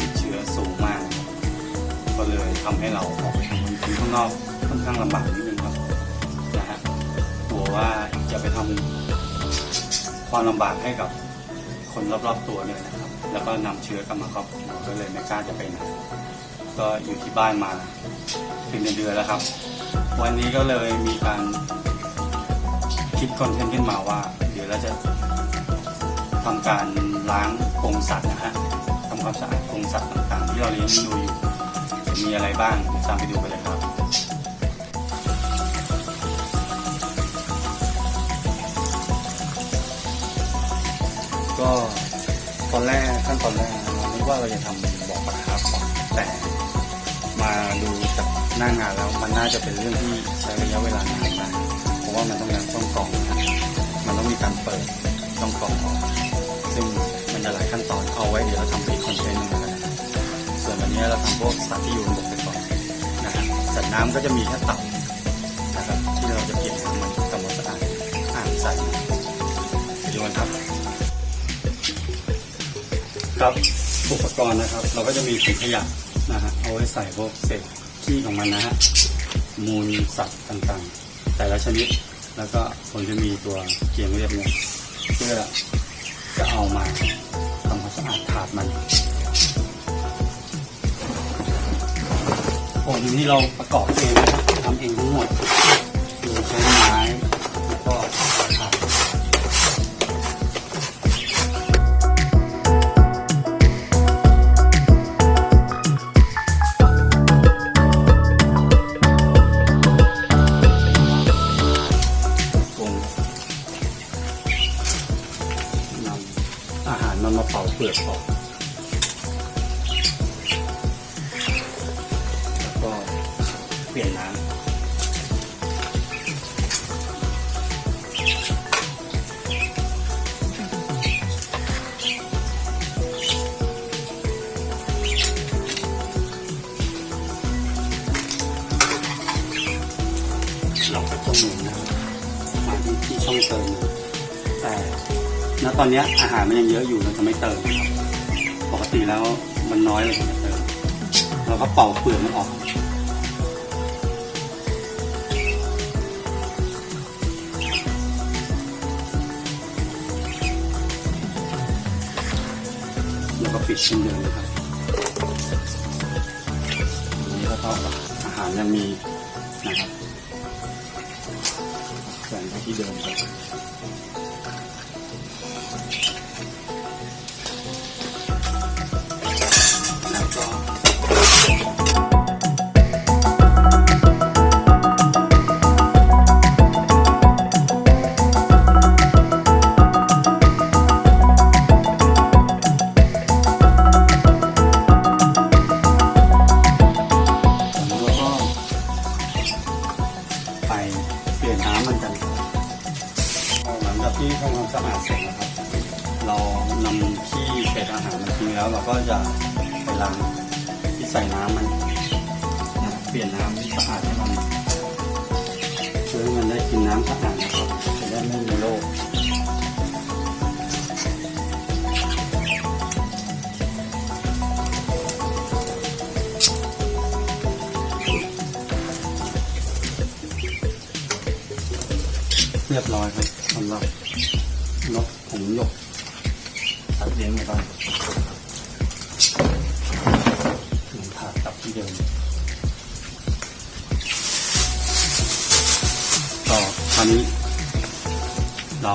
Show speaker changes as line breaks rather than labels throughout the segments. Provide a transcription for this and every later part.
ติดเชื้อสูงมาก ก็เลยทำให้เราออกไปทำงานข้างนอกค่อนข้างลำบากนิดนึงครับนะฮะกลัวว่าจะไปทำความลำบากให้กับคนรอบๆตัวเนี่ยนะครับ แล้วก็นำเชื้อกลับมาครอบครัวก็เลยไม่กล้าจะไปไหนก็อยู่ที่บ้านมาเป็นเดือนๆแล้วครับ วันนี้ก็เลยมีการคิดคอนเทนต์ขึ้นมาว่า เดี๋ยวเราจะทำการล้างกรงสัตว์นะฮะ ความสะอาดกรงสัตว์ต่างๆ ที่เราเลี้ยงดูอยู่จะมีอะไรบ้างตามไปดูกันเลยครับก็ตอนแรกขั้นตอนแรกเราคิดว่าเราจะทำบ่อปลาคาร์ฟก่อนแต่มาดูจากหน้างานแล้วมันน่าจะเป็นเรื่องที่ใช้ระยะเวลานานมากเพราะว่ามันต้องล้างช่องกรองนะมันต้องมีการเปิดช่องกรองออกซึ่ง จะหลายขั้นตอนเอาไว้เดี๋ยวเราทำเป็นคอนเทนต์หนึงนะครับส่วนวันนี้เราทำพวกสัตว์ที่อยู่บนบกไปก่อนนะฮะสัตว์น้ำก็จะมีแค่เต่านะครับที่เราจะเปลี่ยนน้ำมันทำความสะอาดอ่างใส่ไปดูกันครับ ครับอุปกรณ์นะครับ เราก็จะมีถุงขยะนะฮะเอาไว้ใส่พวกเศษขี้ของมันนะฮะมูลสัตว์ต่างๆ แต่ละชนิดแล้วก็ผมจะมีตัวเกียงเรียบเนี่ยเพื่อ จะเอามาทำความสะอาดถาดมันโอ้ยนี่เราประกอบเองนะครับทำเองทั้งหมดโดยใช้ไม้ ลือกออกแล้วก็เปลี่ยนน้ำ ตอนนี้อาหารมันยังเยอะอยู่เราจะไม่เติมครับปกติแล้วมันน้อยเลยถึงจะเติมเราก็เป่าเปลือกมันออกแล้วก็ปิดเช่นเดิมนะครับนนี้ก็เท่ากับอาหารยังมีนะครับแขวนไว้ที่เดิมครับ เรานำขี้เศษอาหารมาทิ้งแล้ว เราก็จะไปล้างที่ใส่น้ำมันนะเปลี่ยนน้ำที่สะอาดให้มันเพื่อให้มันได้กินน้ำสะอาดนะครับจะได้ไม่มีโรคเรียบร้อยครับสำหรับนกผมหยก เลี้ยงในบ้านหนึ่งถาดกลับที่เดิมต่อคราวนี้ เรา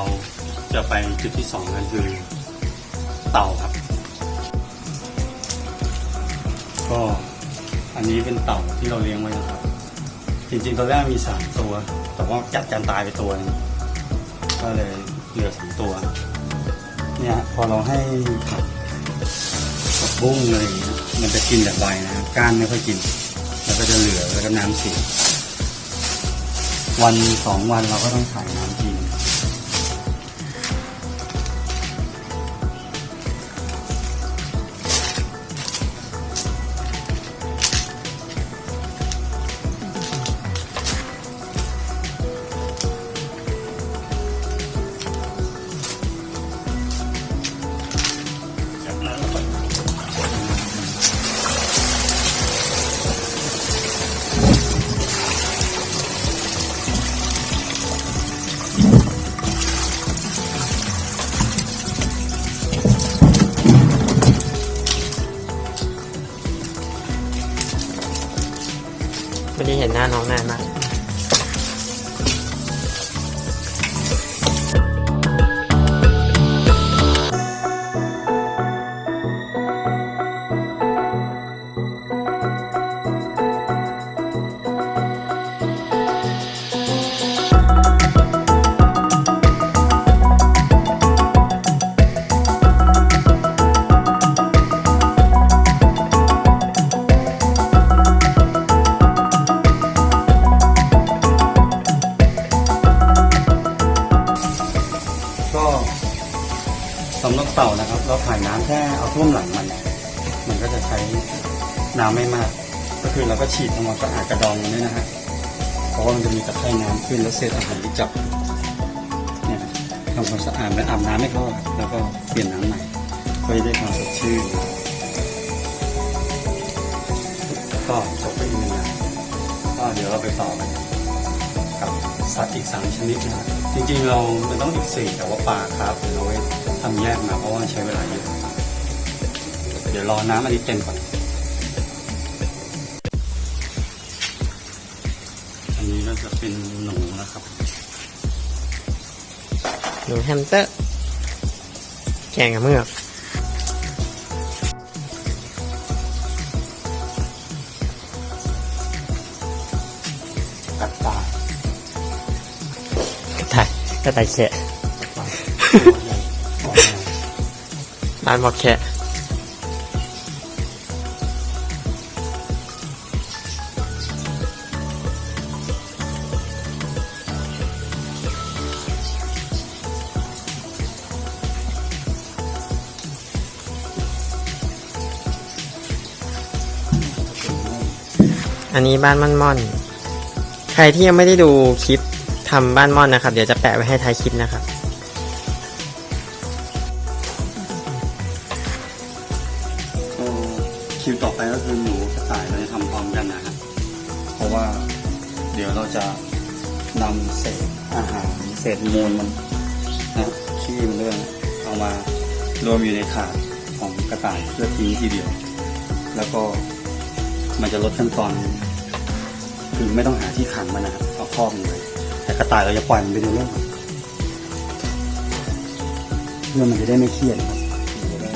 จะไปจุดที่สองกันคือเต่าครับ ก็อันนี้เป็นเต่าที่เราเลี้ยงไว้นะครับ จริงๆตอนแรกมีสามตัว แต่ว่าจัดกันตายไปตัวนึงก็เลยเหลือสองตัว เนี่ยพอเราให้ผักผักบุ้งอะไรอย่างเงี้ยมันจะกินแบบไวนะก้านไม่ค่อยกิน แล้วก็จะเหลือแล้วก็น้ำเสียวันสองวันเราก็ต้องถ่ายน้ำที ฉีดทำควาอากระดองนด้วยนะฮะเพราะว่ามันจะมีตะไคร่น้ำขึ้นแล้วเศษอาหารที่จับเนี่ยทำความสะอาดและอาบน้ำให้เขาแล้วก็เปลี่ยนน้ำใหม่เพื่อจะได้ความสดชื่นก็จบไปอีกหนึ่งนะก็เดี๋ยวเราไปต่อกันกับสัตว์อีกสามชนิดนะจริงๆเรามันต้องอีกสี่แต่ว่าปลาครับเราไว้ทำแยกมาเพราะว่าใช้เวลาเยอะเดี๋ยวรอน้ำอันนี้เต็มก่อน หนู
แฮมสเตอร์ แข่งกับเมือก
กัดตาย
กระต่ายกระต่ายแขะ
ตัวใหญ่ตัวใหญ่
บ้านบอกแขะ อันนี้บ้านม่อนม่อน ใครที่ยังไม่ได้ดูคลิปทำบ้านม่อนนะครับ เดี๋ยวจะแปะไว้ให้ท้ายคลิปนะครับ
ก็คิวต่อไปก็คือหนูกระต่ายเราจะทำพร้อมกันนะฮะเพราะว่าเดี๋ยวเราจะนำเศษอาหารเศษมูลมันนะขี้มันด้วยนะเอามารวมอยู่ในถาดของกระต่ายเพื่อทิ้งทีเดียว แล้วก็มันจะลดขั้นตอน คือไม่ต้องหาที่ขังมันนะครับเอาครอบมันเลยแต่กระต่ายเราจะปล่อยมันไปเรื่อยๆเพื่อมันจะได้ไม่เครียดนะครับมันจะได้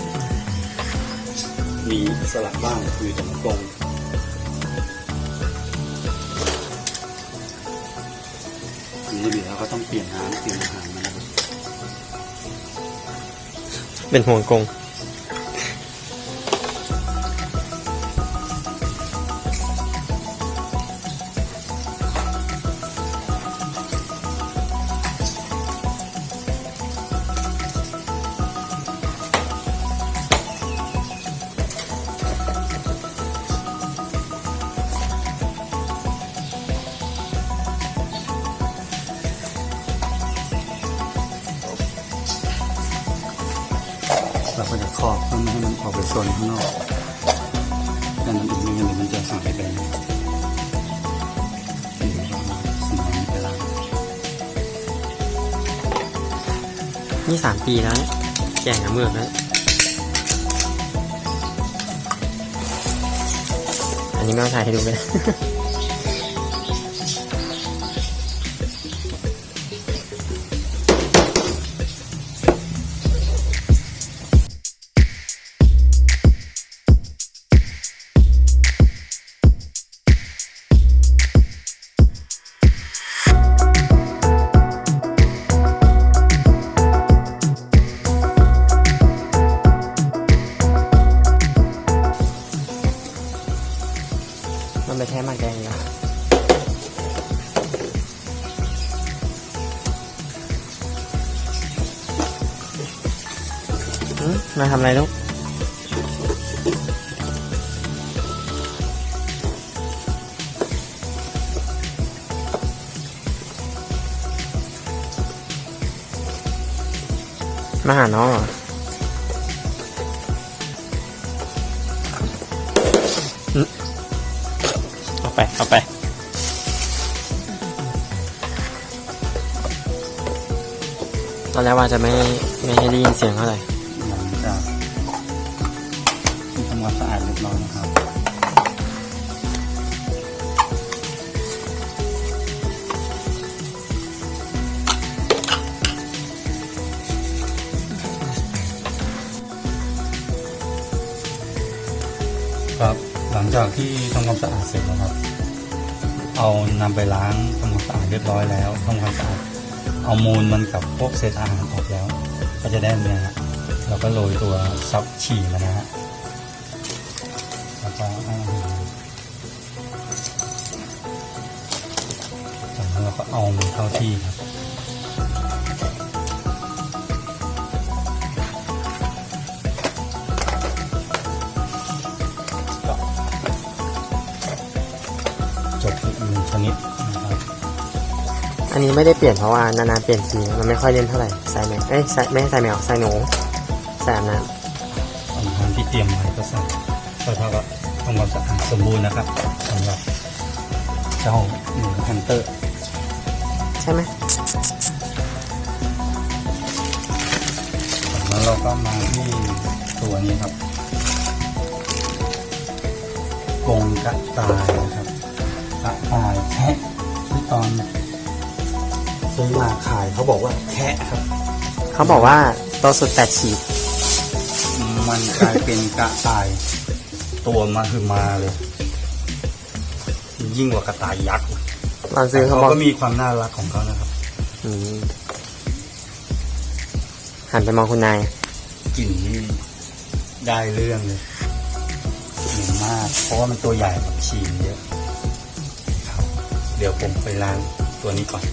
มีอิสระบ้างคือตรงตรงอันนี้เดี๋ยวเราก็ต้องเปลี่ยนน้ำเปลี่ยนอาหารมันนะครับ
เป็นห่วงกง
ส่วนข้างนอกด้านนั้นอีกนิดนึงมันจะหายไปเปล้าง
นี่สามปีแล้วแก่งกับเมือกแล้วอันนี้ไม่ต้องถ่ายให้ดูเลย มาทำอะไรลูกมาหาน้องเหรอเอาไป เอาไปตอนแรกว่าจะไม่ไม่ให้ได้ยินเสียงเท่าไหร่
จากที่ทำความสะอาดเสร็จแล้วครับ เอานำไปล้างทำความสะอาดเรียบร้อยแล้วทำความสะอาดเอามูลมันกับพวกเศษอาหารออกแล้ว ก็จะได้เนี่ยฮะเราก็โรยตัวซับฉี่มานะฮะแล้วก็อาหารจากนั้นเราก็เอามันเข้าที่ครับ
อันนี้ไม่ได้เปลี่ยนเพราะว่านานๆเปลี่ยนทีมันไม่ค่อยเล่นเท่าไหร่ใส่แมวเอ้ยใส่ไม่ใช่ใส่แมวใส่หนูใส่อาบน้
อาหารที่เตรียมไว้ก็ใส่ก็เท่ากับทำความสะอาดสมบูรณ์นะครับสำหรับเจ้าหนูแฮมสเตอร์ำ
ใช่ไหม
แล้วเราก็มาที่ตัวนี้ครับกรงกระต่ายนะครับกระต่ายแคะที่ตอน ซื้อมาขายเขาบอกว่าแคะครับ
เขาบอกว่าโตสุดแปดขีด
มันกลายเป็นกระต่าย ตัวมาคือมาเลย ยิ่งกว่ากระต่ายยักษ์
ตอนซื้อเขา
เขา
บอก
ก็มีความน่ารักของเขานะครับ
อืมหันไปมองคุณนาย
กลิ่นนี่ได้เรื่องเลยเหม็นมาก เพราะว่ามันตัวใหญ่กับฉี่เยอะครับเดี๋ยวผมไปล้างตัวนี้ก่อน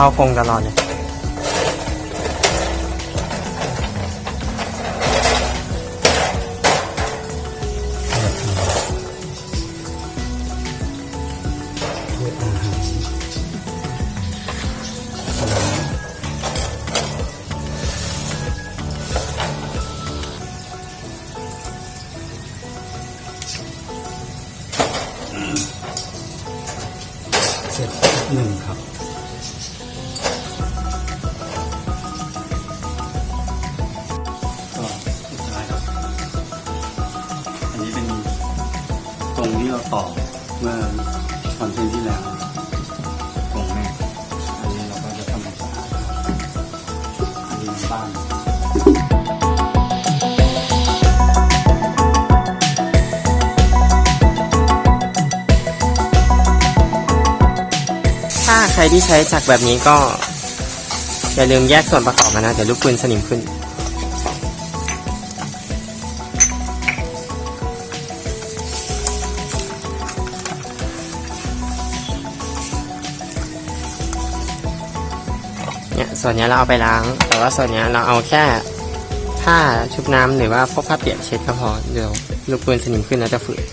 เฝ้า
กรงตลอดเลย
รที่
ใช้จักแบบนี้ก็ อย่าลืมแยกส่วนประกอบมานะเดี๋ยวลูกปืนสนิมขึ้น เนี่ยส่วนเนี้ยเราเอาไปล้าง แต่ว่าส่วนเนี้ยเราเอาแค่ผ้าชุบน้ำหรือว่าพวกผ้าเปียกเช็ดก็พอเดี๋ยวลูกปืนสนิมขึ้นแล้วจะฝืด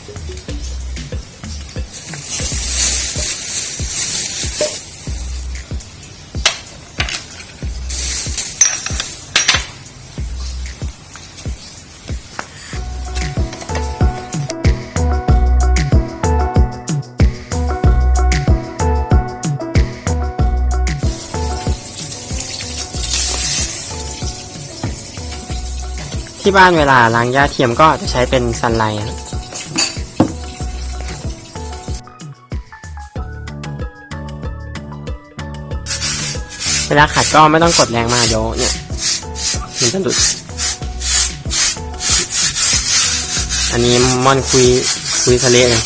ที่บ้านเวลาล้างหญ้าเทียมก็จะใช้เป็นซันไลท์เวลาขัดก็ไม่ต้องกดแรงมากเดี๋ยวเนี่ยมันจะหลุด อันนี้ม่อนคุยคุยทะเลเลย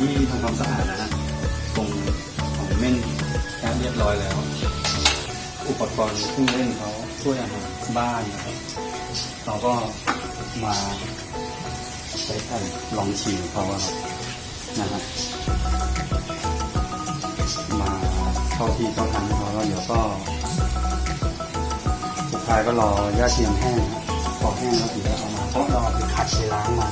ที่ทำความสะอาดนะฮะตรงของเม่นแค่เรียบร้อยแล้ว อุปกรณ์เครื่องเล่นเขาช่วยอาหารบ้านนะครับเราก็มาใช้แผ่นรองฉี่เขาครับนะฮะมาเข้าที่เข้าทางเขาแล้วเดี๋ยวก็สุดท้ายก็รอย่าเทียมแห้งพอแห้งแล้วถึงจะเอามาเพราะเราเอาไปขัดไปล้างมา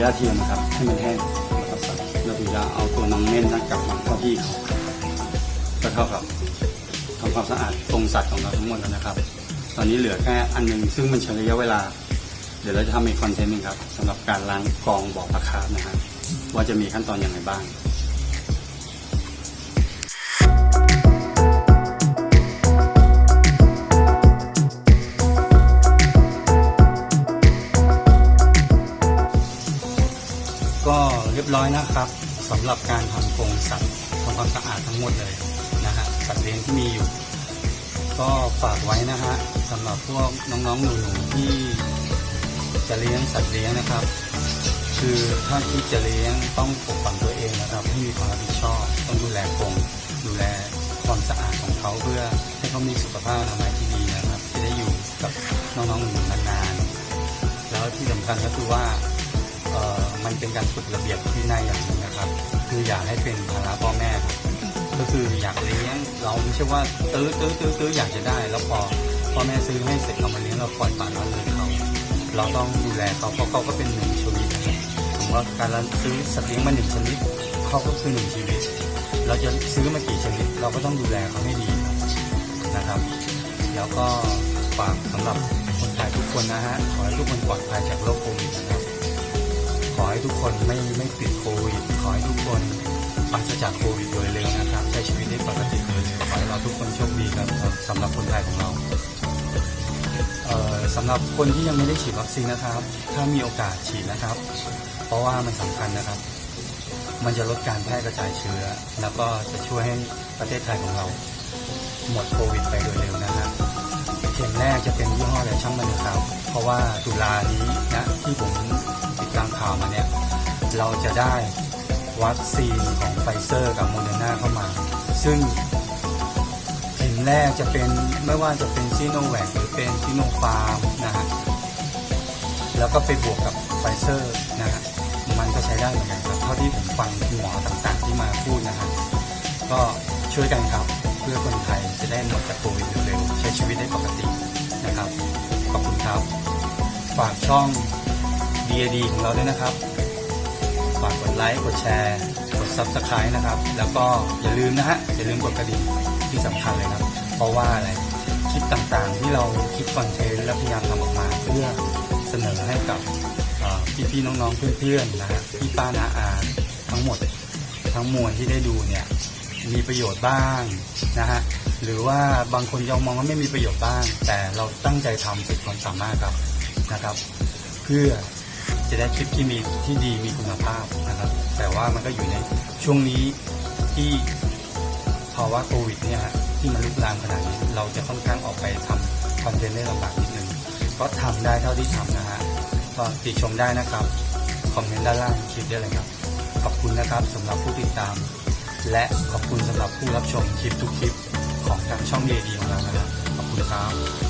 ย่าเทียมนะครับ ให้มันแห้งแล้วก็ใส่แล้วถึงจะเอาตัวน้องเม่นนั้นกลับมาเข้าที่เขาก็เท่ากับทำความสะอาดตรงสัตว์ของเราทั้งหมดแล้วนะครับ ตอนนี้เหลือแค่อันหนึงซึ่งมันใช้ระยะเวลา เดี๋ยวเราจะทำเป็นคอนเทนต์หนึงครับสำหรับการล้างกรองบ่อปลาคาร์ฟนะฮะว่าจะมีขั้นตอนอย่างไรบ้าง นะครับสำหรับการทำกรงสัตว์ทำความสะอาดทั้งหมดเลยนะฮะสัตว์เลี้ยงที่มีอยู่ ก็ฝากไว้นะฮะสำหรับพวกน้องๆหนูๆที่จะเลี้ยงสัตว์เลี้ยงนะครับ คือถ้าที่จะเลี้ยงต้องปกป้องตัวเองนะครับให้มีความรับผิดชอบต้องดูแลกรงดูแลความสะอาดของเขาเพื่อให้เขามีสุขภาพอนามัยที่ดีนะครับ จะได้อยู่กับน้องๆหนูๆนานๆแล้วที่สำคัญก็คือว่า มันเป็นการฝึกระเบียบวินัยอย่างนึงนะครับ คืออยากให้เป็นภาระพ่อแม่ครับก็คืออยากเลี้ยงเราไม่ใช่ว่าตื้อตื้อตื้อตื้ออยากจะได้ แล้วพอพ่อแม่ซื้อให้เสร็จเรามาเลี้ยงเราปล่อยปละละเลยเขาเราต้องดูแลเขาเพราะเขาก็เป็นหนึ่งชีวิตผมว่าการซื้อสัตว์เลี้ยงมาหนึ่งชนิดเขาก็คือหนึ่งชีวิต เราจะซื้อมากี่ชนิดเราก็ต้องดูแลเขาให้ดีนะครับ แล้วก็ฝากสำหรับคนไทยทุกคนนะฮะขอให้ทุกคนปลอดภัยจากโรคโควิดนะครับ อให้ทุกคนไม่ไม่ติดโควิด ขอให้ทุกคนปราศจากโควิดโดยเร็วนะครับ ใช้ชีวิตได้ปกติโดยเร็วขอให้เราทุกคนโชคดีครับสำหรับคนไทยของเราเอ่อสำหรับคนที่ยังไม่ได้ฉีดวัคซีนนะครับ ถ้ามีโอกาสฉีดนะครับ เพราะว่ามันสำคัญนะครับ มันจะลดการแพร่กระจายเชื้อ แล้วก็จะช่วยให้ประเทศไทยของเรา หมดโควิดไปโดยเร็วนะฮะเข็มแรกจะเป็นยี่ห้ออะไรช่างมันนะครับ เพราะว่าตุลานี้นะที่ผมาวมาเนี่ยเราจะได้วัคซีนของไฟเซอร์กับโมเดอร์นาเข้ามา ซึ่งเข็มแรกจะเป็นไม่ว่าจะเป็นซีโนแวคหรือเป็นซีโนฟาร์มนะฮะแล้วก็ไปบวกกับไฟเซอร์นะฮะมันก็ใช้ได้เหมือนกันครับเท่าที่ผมฟังหมอต่างๆที่มาพูดนะฮะก็ช่วยกันครับเพื่อคนไทยจะได้หมดจากโควิดเร็วๆใช้ชีวิตได้ปกตินะครับ ขอบคุณครับ ฝากช่อง DAD ของเราด้วยนะครับ ฝากกดไลค์ กดแชร์ กด Subscribe นะครับ แล้วก็อย่าลืมนะฮะ อย่าลืมกดกระดิ่งที่สำคัญเลยครับ เพราะว่าอะไรคลิปต่างๆ ที่เราคิดคอนเทนต์และพยายามทำออกมาเพื่อเสนอให้กับพี่ๆน้องๆเพื่อนๆนะฮะพี่ป้านาอาทั้งหมดทั้งมวลที่ได้ดูเนี่ยมีประโยชน์บ้างนะฮะหรือว่าบางคนยังมองว่าไม่มีประโยชน์บ้าง แต่เราตั้งใจทำสุดความสามารถครับนะครับ เพื่อ จะได้คลิปที่มีที่ดีมีคุณภาพนะครับ แต่ว่ามันก็อยู่ในช่วงนี้ที่ภาวะโควิดเนี่ยที่มันลุกลามขนาดนี้ เราจะค่อนข้างออกไปทำคอนเทนต์ได้ลำบากนิดนึงก็ทำได้เท่าที่ทำนะฮะก็ติชมได้นะครับ คอมเมนต์ด้านล่างคลิปได้เลยครับ ขอบคุณนะครับสำหรับผู้ติดตาม และขอบคุณสำหรับผู้รับชมคลิปทุกคลิปของทางช่องเดดีของเรานะครับขอบคุณครับ